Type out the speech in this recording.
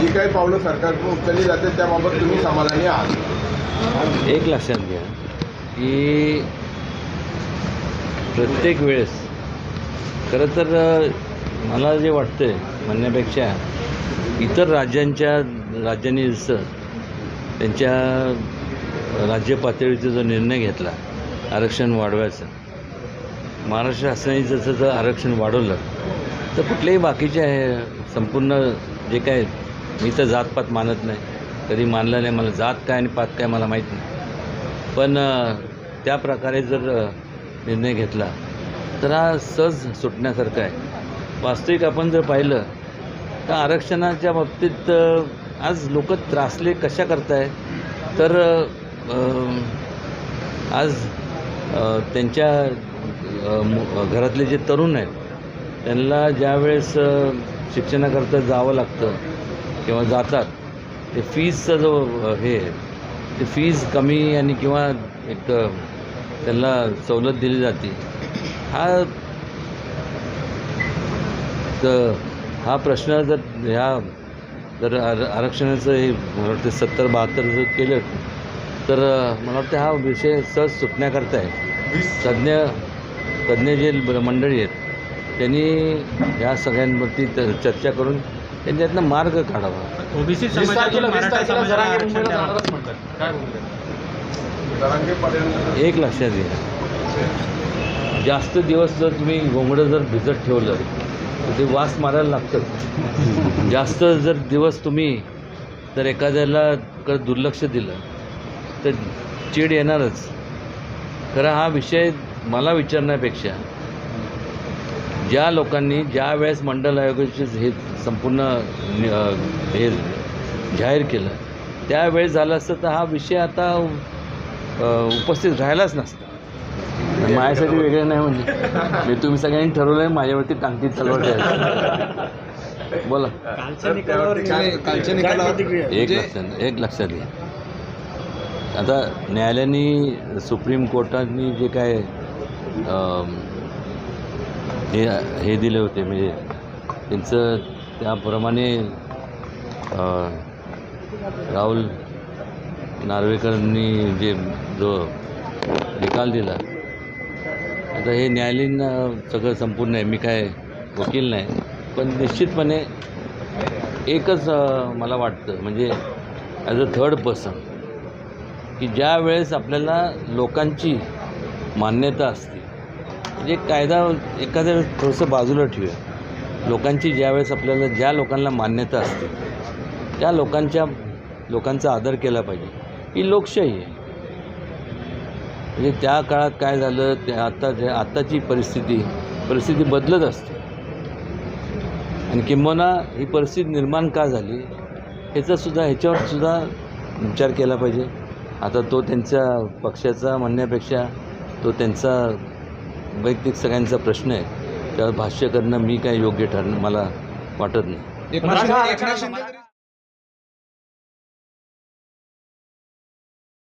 जी काही पावलं सरकारकडून उचलली जाते त्याबाबत तुम्ही समाधानी आहात. एक लक्षात घ्या की प्रत्येक वेळेस खरं तर मला जे वाटतंय म्हणण्यापेक्षा इतर राज्यांच्या राज्यांनी जसं त्यांच्या राज्य पातळीचा जो निर्णय घेतला आरक्षण वाढवायचा महाराष्ट्र शासनाने जसं जर आरक्षण वाढवलं तर कुठलेही बाकीचे आहे संपूर्ण जे काय मी तर जातपात मानत नाही. कधी मानलं नाही मला जात काय आणि पात काय मला माहीत नाही. पण त्या प्रकारे जर निर्णय घेतला तर हा सहज सुटण्यासारखा आहे. वास्तविक आपण जर पाहिलं तर आरक्षणाच्या बाबतीत आज लोक त्रासले कशा करताय? तर आज त्यांच्या मु- घरातले जे तरुण आहेत त्यांना ज्यावेळेस शिक्षणाकरता जावं लागतं किंवा जातात ते फीजचा जो हे ते फीज कमी आणि किंवा एक त्यांना सवलत दिली जाते. हा तर हा प्रश्न जर ह्या जर आर आरक्षणाचं हे मला वाटतं सत्तर बहात्तर जर केलं तर मला वाटतं हा विषय सहज सुटण्याकरता आहे. तज्ज्ञ तज्ज्ञ जे मंडळी आहेत त्यांनी या सगळ्यांवरती चर्चा करून त्यांच्यातनं मार्ग काढावा. ओबीसी एक लक्षात घ्या. जास्त दिवस जर तुम्ही घोंगडं जर भिजत ठेवलं तर ते वास मारायला लागतं जास्त जर दिवस तुम्ही जर एखाद्याला कडे दुर्लक्ष दिलं तर चीड येणारच. खरं हा विषय मला विचारण्यापेक्षा ज्या लोकांनी ज्या वेळेस मंडल आयोगाचे हे संपूर्ण हे जाहीर केलं त्यावेळेस झालं असतं तर हा विषय आता उपस्थित राहिलाच नसता. माझ्यासाठी वेगळं नाही म्हणजे. मी तुम्ही सगळ्यांनी ठरवलं आहे माझ्यावरती टांगती तलवार द्यायची बोला. एक लक्षात एक लक्षात घ्या. आता न्यायालयाने सुप्रीम कोर्टाने जे काय हे हे दिले होते. म्हणजे त्यांचं त्याप्रमाणे राहुल नार्वेकरांनी जे जो निकाल दिला आता हे न्यायालयीन सगळं संपूर्ण आहे. मी काय वकील नाही. पण निश्चितपणे एकच मला वाटतं म्हणजे ॲज अ थर्ड पर्सन की ज्या वेळेस आपल्याला लोकांची मान्यता असते म्हणजे कायदा एखाद्या वेळेस थोडंसं बाजूला ठेवूया. लोकांची ज्या वेळेस आपल्याला ज्या लोकांना मान्यता असते त्या लोकांच्या लोकांचा आदर केला पाहिजे. ही लोकशाही आहे. म्हणजे त्या काळात काय झालं ते आता जे आत्ताची परिस्थिती परिस्थिती बदलत असते. आणि किंबहुना ही परिस्थिती निर्माण का झाली ह्याचासुद्धा ह्याच्यावर सुद्धा विचार केला पाहिजे. आता तो त्यांच्या पक्षाचा म्हणण्यापेक्षा तो त्यांचा वैयक्तिक सगळ्यांचा प्रश्न आहे. त्यावर भाष्य करणं मी काय योग्य ठरणं मला वाटत नाही.